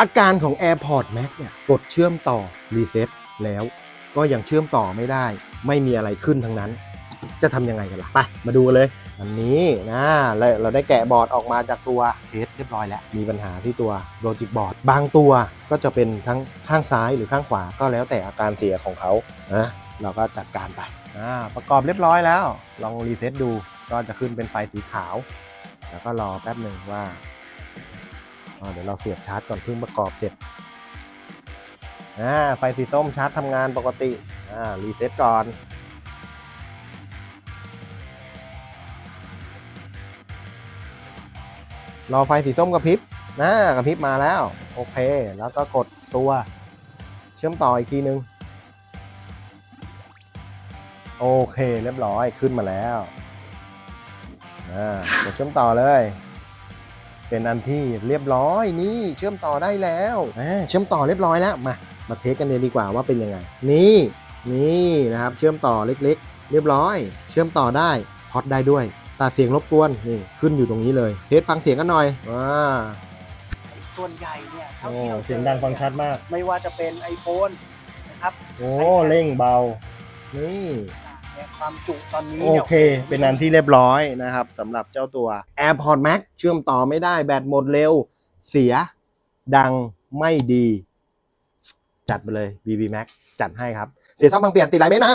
อาการของ AirPod Max เนี่ยกดเชื่อมต่อรีเซ็ตแล้วก็ยังเชื่อมต่อไม่ได้ ไม่มีอะไรขึ้นทั้งนั้น จะทำยังไงกันล่ะ ไป มาดูกันเลย อันนี้นะเราได้แกะบอร์ดออกมาจากตัวเทสเรียบร้อยแล้ว มีปัญหาที่ตัวโลจิกบอร์ดบางตัวก็จะเป็นทั้งข้างซ้ายหรือข้างขวาก็แล้วแต่อาการเสียของเขานะเราก็จัดการไปอ่าประกอบเรียบร้อยแล้ว ลองรีเซ็ตดูก็จะขึ้นเป็นไฟสีขาว แล้วก็รอแป๊บหนึ่งว่า เดี๋ยวเราเสียบชาร์จก่อนเพิ่งประกอบเสร็จอ่าไฟสีส้มชาร์จทำงานปกติอ่ารีเซ็ตก่อนรอไฟสีส้มกระพริบนะกระพริบมาแล้ว โอเค แล้วก็กดตัวเชื่อมต่ออีกทีนึง โอเค เรียบร้อยขึ้นมาแล้วอ่ากดเชื่อมต่อเลย เป็นอันที่เรียบร้อยนี่เชื่อมต่อได้แล้วอ่าเชื่อมต่อเรียบร้อยแล้วมามาเทสกันเลยดีกว่าว่าเป็นยังไง นี่นี่นะครับเชื่อมต่อเล็กๆ เรียบร้อย เชื่อมต่อได้พอดได้ด้วยตัดเสียงรบกวนนี่ขึ้นอยู่ตรงนี้เลย เทสฟังเสียงกันหน่อยอ่าส่วนใหญ่เนี่ยเท่าโอ้ที่เราเสียงดังฟังชัดมาก ไม่ว่าจะเป็น iPhone นะครับโอ้เร่งเบานี่เนี่ย ความจุตอนนี้โอเค เป็นอันที่เรียบร้อยนะครับสำหรับเจ้าตัว AirPods Max เชื่อมต่อไม่ได้แบตหมดเร็ว เสียดังไม่ดี จัดไปเลย BB Max จัดให้ครับ เสียซับบางเปลี่ยนติดไรไหมนะ